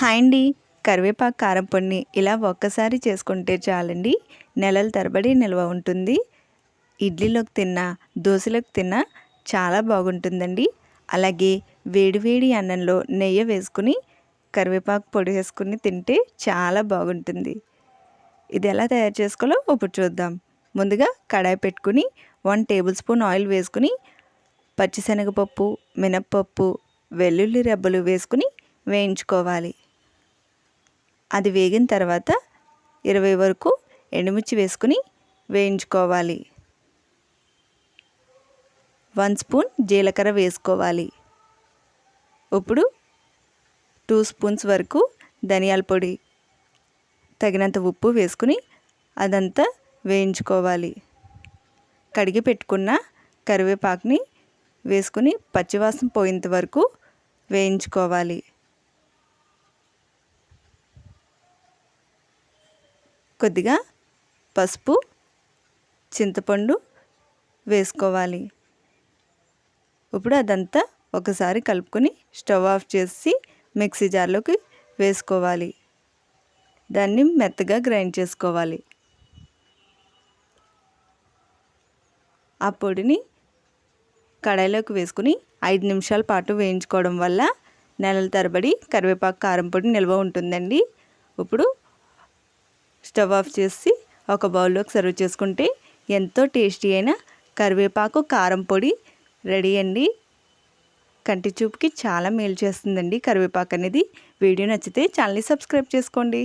Hi అండి కరివేపాకు కారం పొడిని ఇలా ఒక్కసారి చేసుకుంటే చాలండి. నెలల తరబడి నిల్వ ఉంటుంది. ఇడ్లీలోకి తిన్నా దోశలోకి తిన్నా చాలా బాగుంటుందండి. అలాగే వేడివేడి అన్నంలో నెయ్యి వేసుకుని కరివేపాకు పొడి వేసుకుని తింటే చాలా బాగుంటుంది. ఇది ఎలా తయారు చేసుకోవాలో ఇప్పుడు చూద్దాం. ముందుగా కడాయి పెట్టుకుని వన్ టేబుల్ స్పూన్ ఆయిల్ వేసుకుని పచ్చిశనగపప్పు మినప్పప్పు వెల్లుల్లి రెబ్బలు వేసుకుని వేయించుకోవాలి. అది వేగిన తర్వాత ఇరవై వరకు ఎండుమిర్చి వేసుకుని వేయించుకోవాలి. వన్ స్పూన్ జీలకర్ర వేసుకోవాలి. ఇప్పుడు టూ స్పూన్స్ వరకు ధనియాల పొడి తగినంత ఉప్పు వేసుకుని అదంతా వేయించుకోవాలి. కడిగి పెట్టుకున్న కరివేపాకుని వేసుకుని పచ్చివాసన పోయేంత వరకు వేయించుకోవాలి. కొద్దిగా పసుపు చింతపండు వేసుకోవాలి. ఇప్పుడు అదంతా ఒకసారి కలుపుకొని స్టవ్ ఆఫ్ చేసి మిక్సీ జార్లోకి వేసుకోవాలి. దాన్ని మెత్తగా గ్రైండ్ చేసుకోవాలి. ఆ పొడిని కడాయిలోకి వేసుకుని ఐదు నిమిషాల పాటు వేయించుకోవడం వల్ల నెలల తరబడి కరివేపాకు కారం పొడి నిల్వ ఉంటుందండి. ఇప్పుడు స్టవ్ ఆఫ్ చేసి ఒక బౌల్లోకి సర్వ్ చేసుకుంటే ఎంతో టేస్టీ అయిన కరివేపాకు కారం పొడి రెడీ అండి. కంటి చూపుకి చాలా మేలు చేస్తుందండి కరివేపాకు అనేది. వీడియో నచ్చితే ఛానల్ని సబ్స్క్రైబ్ చేసుకోండి.